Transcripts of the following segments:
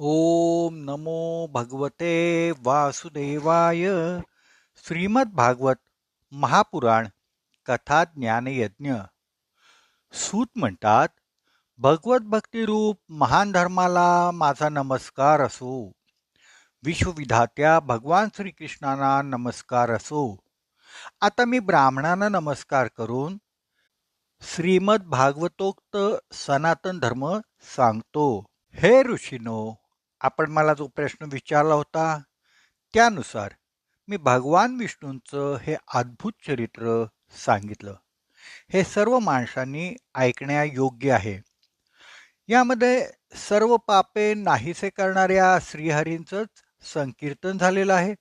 ओम नमो भगवते वासुदेवाय। श्रीमद भागवत महापुराण कथा ज्ञानयज्ञ सूत म्हणतात भगवत भक्तिरूप महान धर्माला माझा नमस्कार असो. विश्वविधात्या भगवान श्रीकृष्णांना नमस्कार असो. आता मी ब्राह्मणांना नमस्कार करून श्रीमद भागवतोक्त सनातन धर्म सांगतो. हे ऋषीनो आपण मला जो प्रश्न विचारला होता त्यानुसार मी भगवान विष्णूंचं हे अद्भुत चरित्र सांगितलं. हे सर्व माणसांनी ऐकण्यायोग्य आहे. यामध्ये सर्व पापे नाहीसे करणाऱ्या श्रीहरींचंच संकीर्तन झालेलं आहे.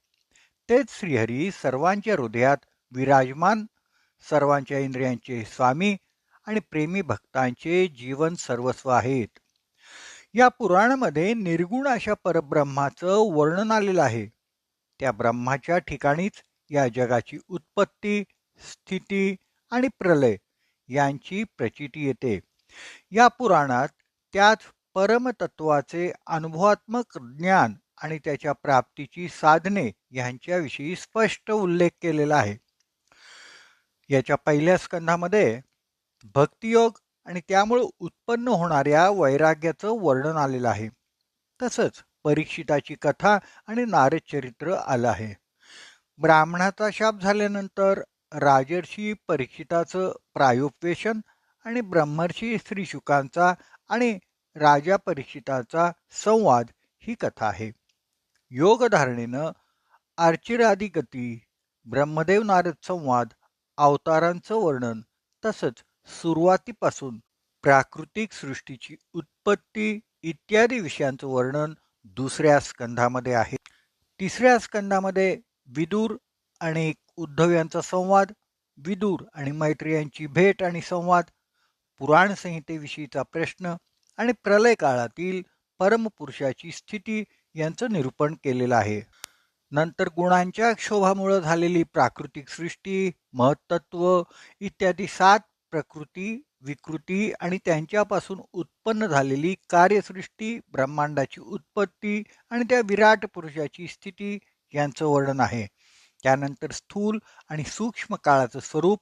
तेच श्रीहरी सर्वांच्या हृदयात विराजमान सर्वांच्या इंद्रियांचे स्वामी आणि प्रेमी भक्तांचे जीवन सर्वस्व आहेत. या पुराणामध्ये निर्गुण अशा परब्रह्माचं वर्णन आलेलं आहे. त्या ब्रह्माच्या ठिकाणीच या जगाची उत्पत्ती स्थिती आणि प्रलय यांची प्रचिती येते. या पुराणात त्याच परमतत्वाचे अनुभवात्मक ज्ञान आणि त्याच्या प्राप्तीची साधने यांच्याविषयी स्पष्ट उल्लेख केलेला आहे. याच्या पहिल्या स्कंधामध्ये भक्तियोग आणि त्यामुळे उत्पन्न होणाऱ्या वैराग्याचं वर्णन आलेलं आहे. तसंच परीक्षिताची कथा आणि नारद चरित्र आलं आहे. ब्राह्मणाचा शाप झाल्यानंतर राजर्षी परीक्षिताचं प्रायोपवेशन आणि ब्रह्मर्षी श्री शुकांचा आणि राजा परीक्षिताचा संवाद ही कथा आहे. योगधारणेनं अर्चिरादी गती ब्रह्मदेव नारद संवाद अवतारांचं वर्णन तसंच सुरुवातीपासून प्राकृतिक सृष्टीची उत्पत्ती इत्यादी विषयांचं वर्णन दुसऱ्या स्कंधामध्ये आहे. तिसऱ्या स्कंधामध्ये विदूर आणि उद्धव यांचा संवाद विदूर आणि मैत्री यांची भेट आणि संवाद पुराण संहितेविषयीचा प्रश्न आणि प्रलय काळातील परमपुरुषाची स्थिती यांचं निरूपण केलेलं आहे. नंतर गुणांच्या क्षोभामुळे झालेली प्राकृतिक सृष्टी महत्त्व इत्यादी सात प्रकृती विकृती आणि त्यांच्यापासून उत्पन्न झालेली कार्यसृष्टी ब्रह्मांडाची उत्पत्ती आणि त्या विराट पुरुषाची स्थिती यांचं वर्णन आहे. त्यानंतर स्थूल आणि सूक्ष्म काळाचं स्वरूप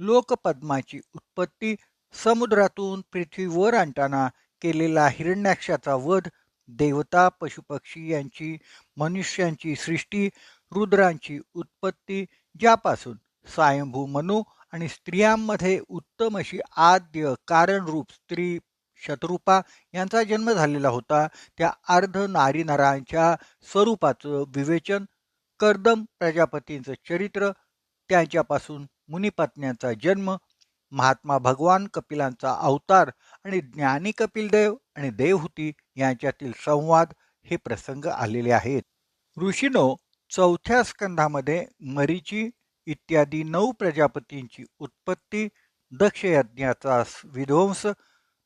लोकपद्माची उत्पत्ती समुद्रातून पृथ्वीवर आणताना केलेला हिरण्याक्षाचा वध देवता पशुपक्षी यांची मनुष्यांची सृष्टी रुद्रांची उत्पत्ती ज्यापासून स्वयंभू मनू आणि स्त्रियांमध्ये उत्तम अशी आद्य कारणरूप स्त्री शत्रुपा यांचा जन्म झालेला होता. त्या अर्ध नारी नरांच्या स्वरूपाचं विवेचन कर्दम प्रजापतींचं चरित्र त्यांच्यापासून मुनिपत्न्यांचा जन्म महात्मा भगवान कपिलांचा अवतार आणि ज्ञानी कपिलदेव आणि देवहूती यांच्यातील संवाद हे प्रसंग आलेले आहेत. ऋषीनो चौथ्या स्कंधामध्ये मरीची इत्यादी नऊ प्रजापतींची उत्पत्ती दक्ष यज्ञाचा विध्वंस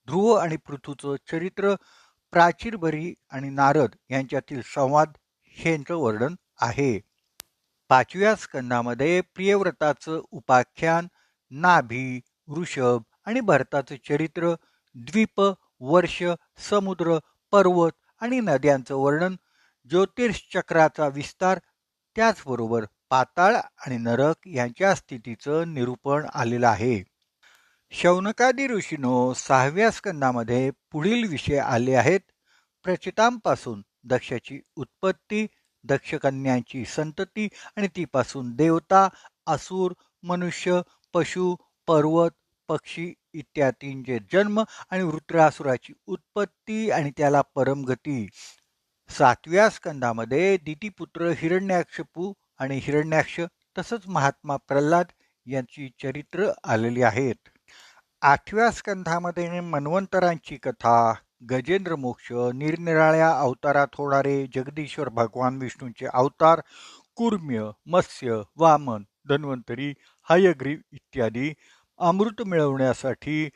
ध्रुव आणि पृथूचं चरित्र प्राचीरभरी आणि नारद यांच्यातील संवाद ह्यांचं वर्णन आहे. पाचव्या स्कंदामध्ये प्रियव्रताचं उपाख्यान नाभी वृषभ आणि भरताचं चरित्र द्वीप वर्ष समुद्र पर्वत आणि नद्यांचं वर्णन ज्योतिर्षचक्राचा विस्तार त्याचबरोबर पाताळ आणि नरक यांच्या स्थितीचं निरूपण आलेलं आहे. शौनकादी ऋषीनो सहाव्या स्कंदामध्ये पुढील विषय आले आहेत. प्रचितांपासून दक्षाची उत्पत्ती दक्षकन्यांची संतती आणि तीपासून देवता असुर मनुष्य पशु पर्वत पक्षी इत्यादींचे जन्म आणि वृत्रासुराची उत्पत्ती आणि त्याला परमगती. सातव्या स्कंदामध्ये दितीपुत्र हिरण्याक्षपू आणि हिरण्याक्ष तसंच महात्मा प्रल्हाद यांची चरित्र आलेली आहेत. आठव्या स्कंधामध्ये मन्वंतरांची कथा गजेंद्र मोक्ष निरनिराळ्या अवतारात होणारे जगदीश्वर भगवान विष्णूंचे अवतार कुर्म्य मत्स्य वामन धन्वंतरी हयग्रीव इत्यादी अमृत मिळवण्यासाठी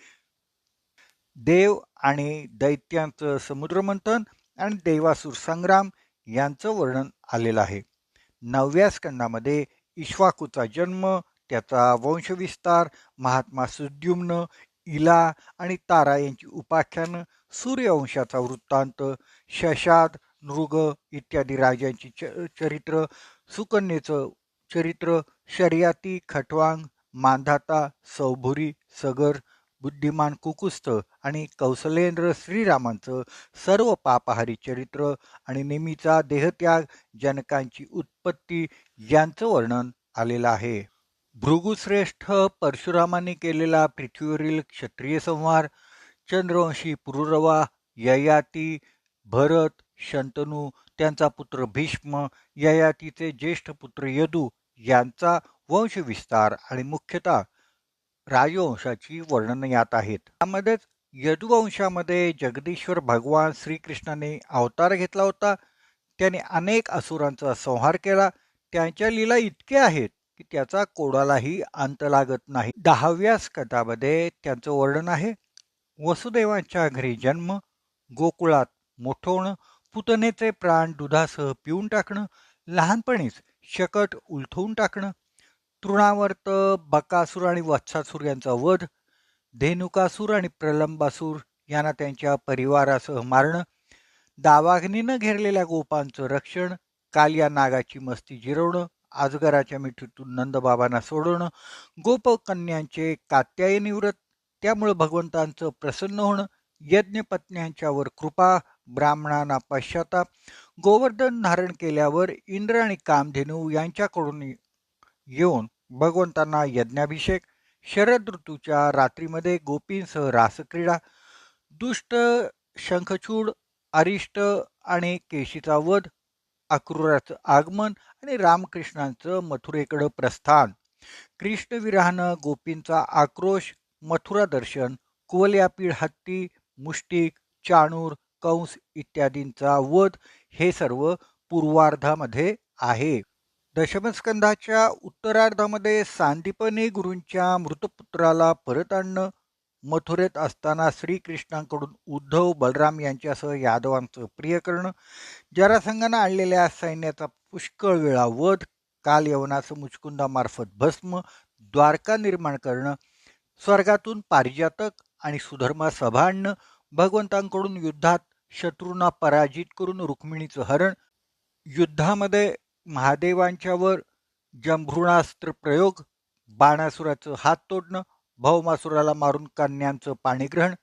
देव आणि दैत्यांचं समुद्रमंथन आणि देवासूर संग्राम यांचं वर्णन आलेलं आहे. नवव्या स्कंदामध्ये इश्वाकूचा जन्म त्याचा वंशविस्तार महात्मा सुद्युम्न इला आणि तारा यांची उपाख्यानं सूर्यवंशाचा वृत्तांत शशाद नृग इत्यादी राजांची चरित्र सुकन्येचं चरित्र शर्याती खटवांग मांधाता सौभुरी सगर बुद्धिमान कुकुस्त आणि कौशलेंद्र श्रीरामांचं सर्व पापहारी चरित्र आणि नेहमीचा देहत्याग जनकांची उत्पत्ती यांचं वर्णन आलेलं आहे. भृगुश्रेष्ठ परशुरामांनी केलेला पृथ्वीवरील क्षत्रिय संहार चंद्रवंशी पुरुरवा ययाती भरत शंतनू त्यांचा पुत्र भीष्म ययातीचे ज्येष्ठ पुत्र यदू यांचा वंशविस्तार आणि मुख्यतः राजवंशाची वर्णन यात आहेत. त्यामध्येच यदुवंशामध्ये जगदीश्वर भगवान श्रीकृष्णाने अवतार घेतला होता. त्याने अनेक असुरांचा संहार केला. त्यांच्या लीला इतक्या आहेत की त्याचा कोडालाही अंत लागत नाही. दहाव्या स्कटामध्ये त्यांचं वर्णन आहे. वसुदेवांच्या घरी जन्म गोकुळात मोठं होणं पुतनेचे प्राण दुधासह पिऊन टाकणं लहानपणीच शकट उलथवून टाकणं तृणावर्त बकासूर आणि वत्सासूर यांचा वध धेनुकासूर आणि प्रलंबासूर यांना त्यांच्या परिवारासह मारणं दावाग्नीनं घेरलेल्या गोपांचं रक्षण काल या नागाची मस्ती जिरवणं आजगराच्या मिठीतून नंदबाबांना सोडवणं गोपकन्यांचे कात्यायनी व्रत त्यामुळं भगवंतांचं प्रसन्न होणं यज्ञपत्न्यांच्यावर कृपा ब्राह्मणांना पश्चाताप गोवर्धन धारण केल्यावर इंद्र आणि कामधेनू यांच्याकडून येऊन भगवंतांना यज्ञाभिषेक शरद ऋतूच्या रात्रीमध्ये गोपींसह रासक्रीडा दुष्ट शंखचूड अरिष्ट आणि केशीचा वध अक्रूराचं आगमन आणि रामकृष्णांचं मथुरेकडं प्रस्थान. कृष्णविराहनं गोपींचा आक्रोश मथुरा दर्शन कुवल्यापीळ हत्ती मुष्टिक चाणूर कंस इत्यादींचा वध हे सर्व पूर्वार्धामध्ये आहे. दशमस्कंधाच्या उत्तरार्धामध्ये सांदीपनी गुरूंच्या मृतपुत्राला परत आणणं मथुरेत असताना श्रीकृष्णांकडून उद्धव बलराम यांच्यासह यादवांचं प्रिय करणं जरासंघानं आणलेल्या सैन्याचा पुष्कळ वेळा वध काल यवनाचं मुचकुंदामार्फत भस्म द्वारका निर्माण करणं स्वर्गातून पारिजातक आणि सुधर्मा सभा आणणं भगवंतांकडून युद्धात शत्रूंना पराजित करून रुक्मिणीचं हरण युद्धामध्ये महादेवांच्यावर जंभृणास्त्र प्रयोग बाणासुराचं हात तोडणं भौमासुराला मारून कन्यांचं पाणीग्रहण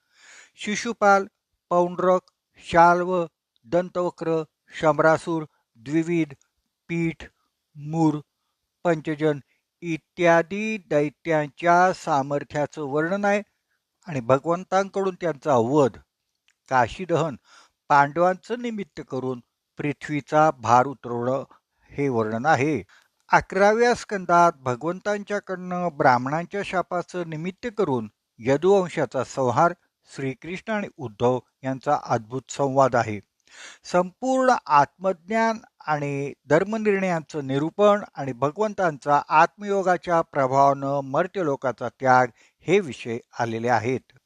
शिशुपाल पौंड्रक शाल्व दंतवक्र शमरासूर द्विविध पीठ मूर पंचजन इत्यादी दैत्यांच्या सामर्थ्याचं वर्णन आहे आणि भगवंतांकडून त्यांचा वध काशीदहन पांडवांचं निमित्त करून पृथ्वीचा भार उतरवणं हे वर्णन आहे. अकराव्या स्कंदात भगवंतांच्याकडनं ब्राह्मणांच्या शापाचं निमित्त करून यदुवंशाचा संहार श्रीकृष्ण आणि उद्धव यांचा अद्भुत संवाद आहे. संपूर्ण आत्मज्ञान आणि धर्मनिर्णयांचं निरूपण आणि भगवंतांचा आत्मयोगाच्या प्रभावानं मर्त्यलोकाचा त्याग हे विषय आलेले आहेत.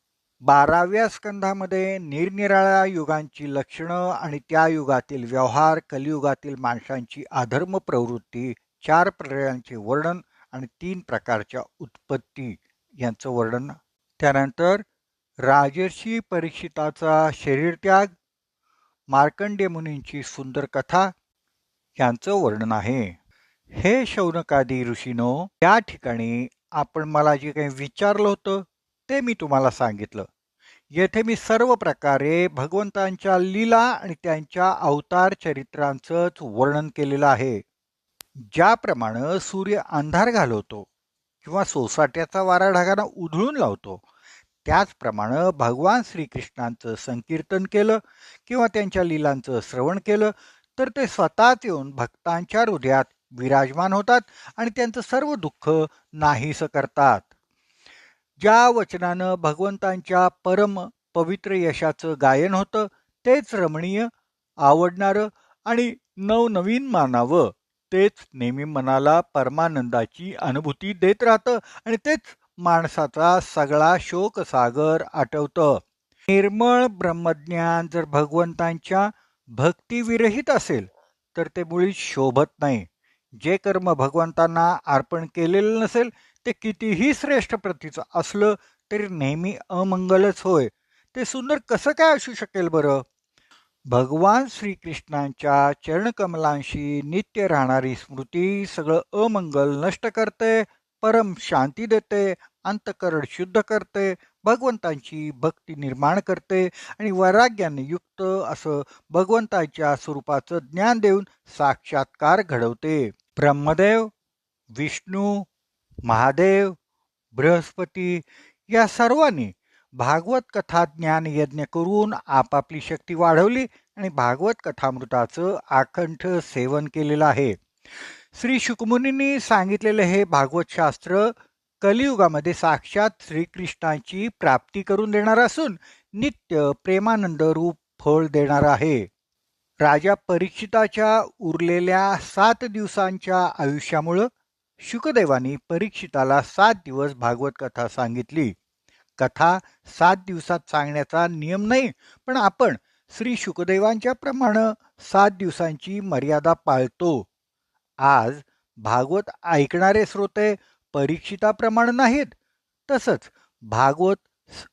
बाराव्या स्कंधामध्ये निरनिराळ्या युगांची लक्षणं आणि त्या युगातील व्यवहार कलियुगातील माणसांची अधर्म प्रवृत्ती चार पर्यायांचे वर्णन आणि तीन प्रकारच्या उत्पत्ती यांचं वर्णन. त्यानंतर राजर्षी परीक्षिताचा शरीरत्याग मार्कंडे मुनींची सुंदर कथा यांचं वर्णन आहे. हे शौनकादी ऋषीनो या ठिकाणी आपण मला जे काही विचारलं होतं ते मी तुम्हाला सांगितलं. येथे मी सर्व प्रकारे भगवंतांच्या लीला आणि त्यांच्या अवतार चरित्रांचंच वर्णन केलेलं आहे. ज्याप्रमाणे सूर्य अंधार घालवतो किंवा सोसाट्याचा वारा ढगांना उधळून लावतो त्याचप्रमाणे भगवान श्रीकृष्णांचं संकीर्तन केलं किंवा त्यांच्या लीलांचं श्रवण केलं तर ते स्वतःच येऊन भक्तांच्या हृदयात विराजमान होतात आणि त्यांचं सर्व दुःख नाहीस करतात. ज्या वचनानं भगवंतांच्या परम पवित्र यशाचं गायन होतं तेच रमणीय आवडणारं आणि नवनवीन मानावं तेच नेहमी मनाला परमानंदाची अनुभूती देत राहतं आणि तेच माणसाचा सगळा शोकसागर आठवतं. निर्मळ ब्रह्मज्ञान जर भगवंतांच्या भक्तीविरहित असेल तर ते मुळीच शोभत नाही. जे कर्म भगवंतांना अर्पण केलेलं नसेल ते कितीही श्रेष्ठ प्रतीचं असलं तरी नेहमी अमंगलच होय. ते सुंदर कसं काय असू शकेल बरं? भगवान श्रीकृष्णांच्या चरणकमलांशी नित्य राहणारी स्मृती सगळं अमंगल नष्ट करते परम शांती देते अंतकरण शुद्ध करते भगवंतांची भक्ती निर्माण करते आणि वैराग्याने युक्त असं भगवंताच्या स्वरूपाचं ज्ञान देऊन साक्षात्कार घडवते. ब्रह्मदेव विष्णू महादेव बृहस्पती या सर्वांनी भागवत कथा ज्ञान यज्ञ करून आपापली शक्ती वाढवली आणि भागवत कथामृताचं आकंठ सेवन केलेलं आहे. श्री शुकमुनींनी सांगितलेलं हे भागवतशास्त्र कलियुगामध्ये साक्षात श्रीकृष्णाची प्राप्ती करून देणार असून नित्य प्रेमानंद रूप फळ देणार आहे. राजा परीक्षिताच्या उरलेल्या सात दिवसांच्या आयुष्यामुळं शुकदेवानी परीक्षिताला सात दिवस भागवत कथा सांगितली. कथा सात दिवसात सांगण्याचा नियम नाही पण आपण श्री शुकदेवांच्या प्रमाणे सात दिवसांची मर्यादा पाळतो. आज भागवत ऐकणारे श्रोते परीक्षिताप्रमाणे नाहीत तसंच भागवत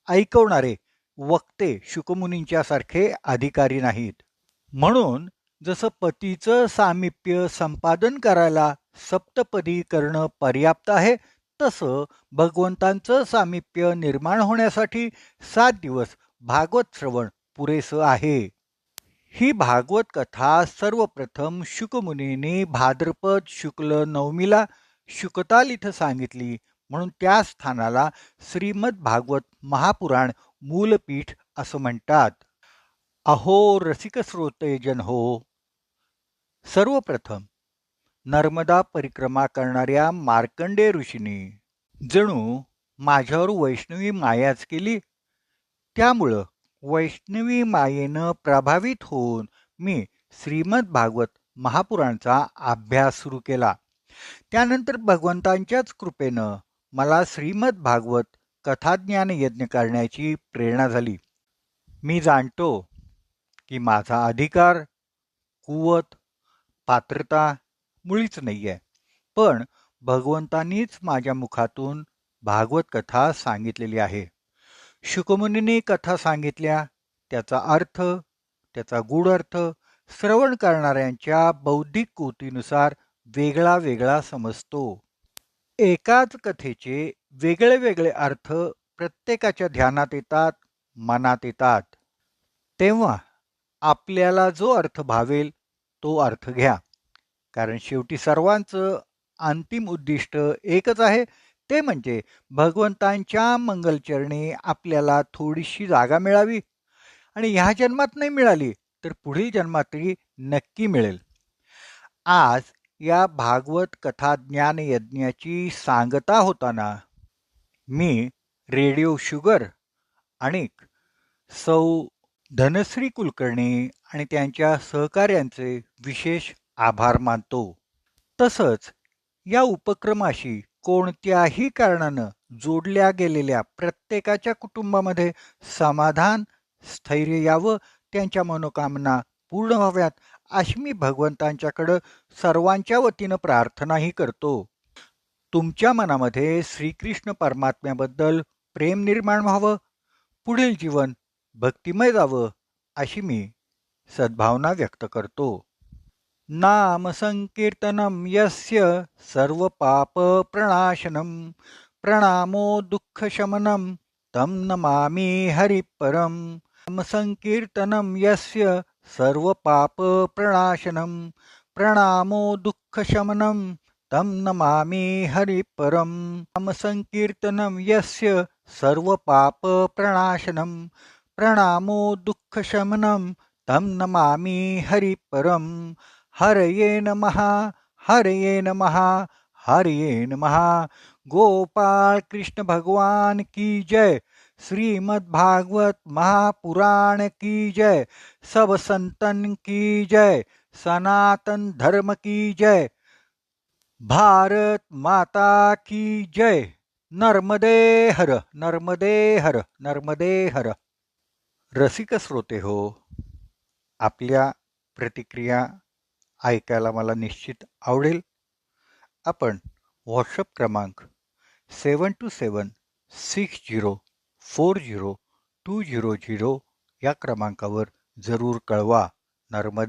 ऐकवणारे वक्ते शुकमुनींच्यासारखे अधिकारी नाहीत. म्हणून जसं पतीचं सामिप्य संपादन करायला सप्तपदी करणं पर्याप्त आहे. तसं भगवंतांचं सामिप्य निर्माण होण्यासाठी सात दिवस भागवत श्रवण पुरेसं आहे. ही भागवत कथा सर्वप्रथम शुकमुनीने भाद्रपद शुक्ल नवमीला शुकताल इथं सांगितली. म्हणून त्या स्थानाला श्रीमद भागवत महापुराण मूलपीठ असं म्हणतात. अहो रसिक श्रोते जन हो. सर्वप्रथम नर्मदा परिक्रमा करणाऱ्या मार्कंडे ऋषींनी. जणू माझ्यावर वैष्णवी मायाच केली. त्यामुळं वैष्णवी मायेनं प्रभावित होऊन मी श्रीमद भागवत महापुराणचा अभ्यास सुरू केला. त्यानंतर भगवंतांच्याच कृपेनं मला श्रीमद भागवत कथाज्ञान यज्ञ करण्याची प्रेरणा झाली. मी जाणतो की माझा अधिकार कुवत पात्रता मुळीच नाही आहे पण भगवंतांनीच माझ्या मुखातून भागवत कथा सांगितलेली आहे. शुकमुनींनी कथा सांगितल्या त्याचा अर्थ त्याचा गूढ अर्थ श्रवण करणाऱ्यांच्या बौद्धिक कृतीनुसार वेगळा वेगळा समजतो. एकाच कथेचे वेगळे वेगळे अर्थ प्रत्येकाच्या ध्यानात येतात मनात येतात. तेव्हा आपल्याला जो अर्थ भावेल तो अर्थ घ्या. कारण शेवटी सर्वांचं अंतिम उद्दिष्ट एकच आहे. ते म्हणजे भगवंतांच्या मंगलचरणी आपल्याला थोडीशी जागा मिळावी. आणि ह्या जन्मात नाही मिळाली तर पुढील जन्मातही नक्की मिळेल. आज या भागवत कथा ज्ञान यज्ञाची सांगता होताना मी रेडिओ शुगर आणि सौ धनश्री कुलकर्णी आणि त्यांच्या सहकार्यांचे विशेष आभार मानतो. तसंच या उपक्रमाशी कोणत्याही कारणानं जोडल्या गेलेल्या प्रत्येकाच्या कुटुंबामध्ये समाधान स्थैर्य यावं त्यांच्या मनोकामना पूर्ण व्हाव्यात अशी मी भगवंतांच्याकडं सर्वांच्या वतीनं प्रार्थनाही करतो. तुमच्या मनामध्ये श्रीकृष्ण परमात्म्याबद्दल प्रेम निर्माण व्हावं पुढील जीवन भक्तिमय जावं अशी मी सद्भावना व्यक्त करतो. नाम संकीर्तनम यस्य सर्व पाप प्रणाशनम प्रणामो दुःखशमनं तं नमामि हरिपरं नाम संकीर्तनं यस्य सर्व पाप प्रणामो दुःखशमनं तं नमामि हरिपरं नाम यस्य सर्व पाप प्रणामो दुःखशमनं तं नमामि हरिपरम्। हरये नमः हरये नमः हरये नमः। गोपाल कृष्ण भगवान की जय। श्रीमद् भागवत महापुराण की जय। सब संतन की जय। सनातन धर्म की जय। भारत माता की जय। नर्मदे हर नर्मदे हर नर्मदे हर रसिक श्रोते हो, आपल्या प्रतिक्रिया ऐकायला मला निश्चित आवडेल. आपण व्हॉट्सअप क्रमांक seven two seven six zero four zero two zero zero या क्रमांकावर जरूर कळवा नर्मदे